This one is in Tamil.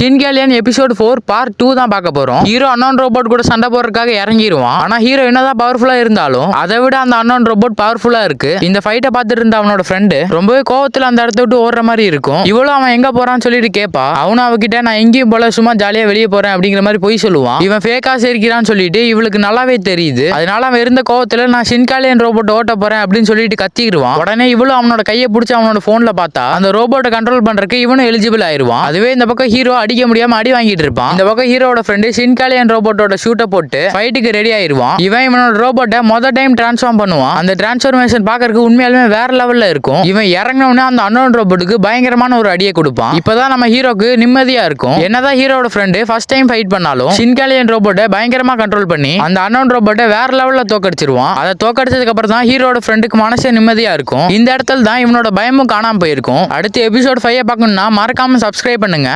Shinkalion episode four part two தான் பார்க்க போறோம். ஹீரோ அன்னோன் ரோபோட் கூட சண்டை போடுறதுக்காக இறங்கிடுவான் ஆனா ஹீரோ என்னதான் பவர்ஃபுல்லா இருந்தாலும் அதை விட அந்த அன்னோன் ரோபோட் பவர்ஃபுல்லா இருக்கு. இந்த ஃபைட்டை பார்த்துட்டு இருந்த அவனோட ஃப்ரெண்டு ரொம்பவே கோவத்துல அந்த இடத்த விட்டு ஓடுற மாதிரி இருக்கும். இவ்வளவு அவன் எங்க போறான்னு சொல்லிட்டு கேட்பா அவனும் அவகிட்ட நான் எங்கேயும் போல சும்மா ஜாலியா வெளியே போறேன் அப்படிங்கிற மாதிரி போய் சொல்லுவான். இவன் ஃபேக்கா சேர்க்கிறான்னு சொல்லிட்டு இவளுக்கு நல்லாவே தெரியுது. அதனால அவன் இருந்த கோவத்துல நான் ஷின்காலியன் ரோபோட் ஓட்ட போறேன் அப்படின்னு சொல்லிட்டு கத்திடுவான் உடனே இவளும் அவனோட கையை பிடிச்சி அவனோட போன்ல பார்த்தா அந்த ரோபோட்டை கண்ட்ரோல் பண்றதுக்கு இவனும் எலிஜிபிள் ஆயிருவான். அதுவே இந்த பக்கம் ஹீரோ அடிக்க முடியாம அடி வாங்கிட்டு இருப்பான். இந்த பக்கம் ஹீரோட ஃப்ரெண்டு ஷின்காலியன் ரோபோட்டோட ஷூட்டை போட்டு ஃபைட்டுக்கு ரெடி ஆயிருவான். இவன் இவனோட ரோபோட்டை மொதல் டைம் டிரான்ஸ்ஃபார்ம் பண்ணுவான். அந்த டிரான்ஸ்ஃபர்மேஷன் பாக்குறதுக்கு உண்மையாலுமே வேற லெவல்ல இருக்கும். இவன் இறங்கினவனே அந்த அன்னோன் ரோபோட்டுக்கு பயங்கரமான ஒரு அடியை கொடுப்பான். இப்பதான் நம்ம ஹீரோக்கு நிம்மதியா இருக்கும். என்னதான் ஹீரோட ஃப்ரெண்டு ஃபர்ஸ்ட் டைம் ஃபைட் பண்ணாலும் ஷின்காலியன் ரோபோட்டை பயங்கரமா கண்ட்ரோல் பண்ணி அந்த அன்னோன் ரோபோட்டை வேற லெவல்ல தோக்கடிச்சிருவான். அதை தோக்கடிச்சதுக்கு அப்புறம் தான் ஹீரோட ஃப்ரெண்டுக்கு மனசே நிம்மதியா இருக்கும். இந்த இடத்துல தான் இவனோட பயமும் காணாம போயிருக்கும். அடுத்த எபிசோட் ஃபைவ் பார்க்கணும்னா மறக்காம சப்ஸ்கிரைப் பண்ணுங்க.